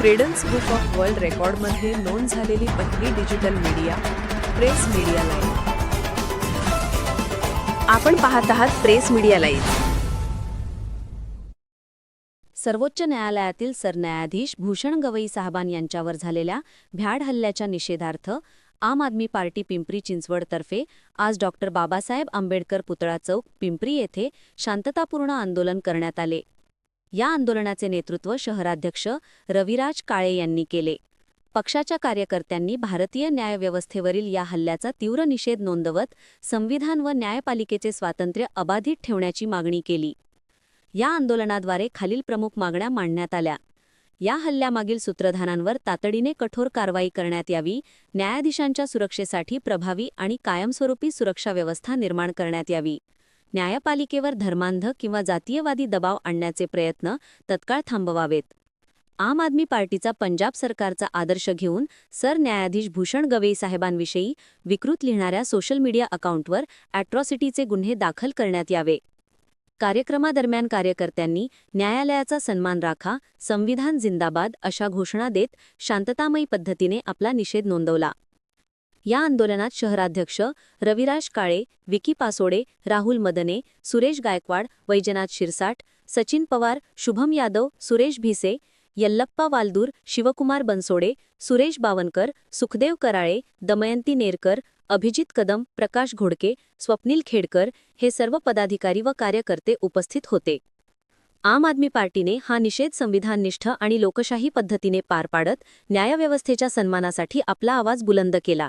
Credence book of world रेकॉर्डमध्ये नोंद झालेली पहिली digital media press media live आपण पाहत आहात प्रेस मीडिया लाईव्ह सर्वोच्च न्यायालयातील सरन्यायाधीश भूषण गवई साहबान यांच्यावर झालेल्या भ्याड हल्ल्याच्या निषेधार्थ आम आदमी पार्टी पिंपरी चिंचवडतर्फे आज डॉक्टर बाबासाहेब आंबेडकर पुतळा चौक पिंपरी येथे शांततापूर्ण आंदोलन करण्यात आले. या आंदोलनाचे नेतृत्व शहराध्यक्ष रविराज काळे यांनी केले. पक्षाच्या कार्यकर्त्यांनी भारतीय न्यायव्यवस्थेवरील या हल्ल्याचा तीव्र निषेध नोंदवत संविधान व न्यायपालिकेचे स्वातंत्र्य अबाधित ठेवण्याची मागणी केली. या आंदोलनाद्वारे खालील प्रमुख मागण्या मांडण्यात आल्या. या हल्ल्यामागील सूत्रधारांवर तातडीने कठोर कारवाई करण्यात यावी न्यायाधीशांच्या सुरक्षेसाठी प्रभावी आणि कायमस्वरूपी सुरक्षा व्यवस्था निर्माण करण्यात यावी. न्यायपालिकेवर धर्मांध किंवा जातीयवादी दबाव आणण्याचे प्रयत्न तत्काळ थांबवावेत. आम आदमी पार्टीचा पंजाब सरकारचा आदर्श घेऊन सरन्यायाधीश भूषण गवई साहेबांविषयी विकृत लिहिणाऱ्या सोशल मीडिया अकाउंटवर अॅट्रॉसिटीचे गुन्हे दाखल करण्यात यावे. कार्यक्रमादरम्यान कार्यकर्त्यांनी न्यायालयाचा सन्मान राखा संविधान जिंदाबाद अशा घोषणा देत शांततामयी पद्धतीने आपला निषेध नोंदवला. या आंदोलनात शहराध्यक्ष रविराज काळे विकी पासोडे राहुल मदने सुरेश गायकवाड वैजनाथ शिरसाट सचिन पवार शुभम यादव सुरेश भिसे यल्लप्पा वालदूर शिवकुमार बनसोडे सुरेश बावनकर सुखदेव कराळे दमयंती नेरकर अभिजित कदम प्रकाश घोडके स्वप्नील खेडकर हे सर्व पदाधिकारी व कार्यकर्ते उपस्थित होते. आम आदमी पार्टीने हा निषेध संविधाननिष्ठ आणि लोकशाही पद्धतीने पार पाडत न्यायव्यवस्थेच्या सन्मानासाठी आपला आवाज बुलंद केला.